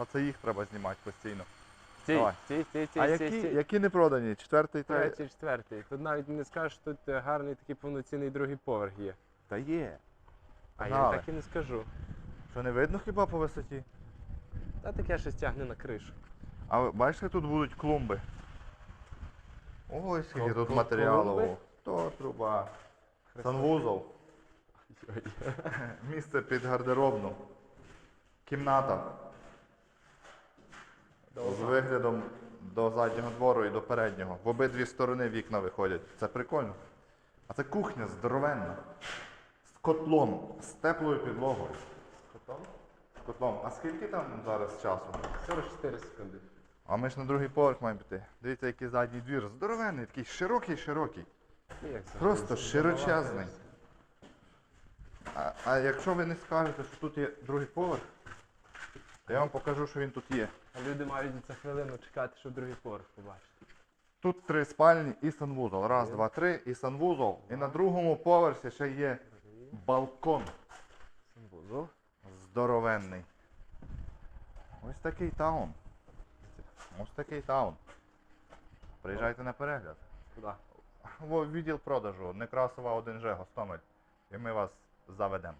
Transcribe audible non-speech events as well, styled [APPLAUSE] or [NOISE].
Оце їх треба знімати постійно. Стій, Давай. стій, стій, стій, а стій, які, стій. які не продані? Четвертий, третій? Третій, четвертий. Тут навіть не скажеш, що тут е, гарний такий повноцінний другий поверх є. Та є. А я Погнали. так і не скажу. Що не видно хіба по висоті? Та таке щось тягне на кришу. А ви бачите, тут будуть клумби. Ой, скільки тут клу- матеріалу. клумби? То труба. Санвузол. [LAUGHS] Місце під гардеробну. Кімната. З виглядом до заднього двору і до переднього. В обидві сторони вікна виходять. Це прикольно. А це кухня здоровенна. З котлом, з теплою підлогою. З котлом. А скільки там зараз часу? 44 секунди. А ми ж на другий поверх маємо піти. Дивіться, який задній двір. Здоровенний, такий широкий, широкий. Ну, Просто широчезний. А, а якщо ви не скажете, що тут є другий поверх, то я вам покажу, що він тут є. А люди мають за хвилину чекати, щоб другий поверх побачити. Тут три спальні і санвузол. Раз, два, три і санвузол. І на другому поверсі ще є балкон Санвузол. здоровенний. Ось такий таун. Ось такий таун. Приїжджайте на перегляд. Куди? Во, відділ продажу Некрасова 1Ж Гостомель. І ми вас заведемо.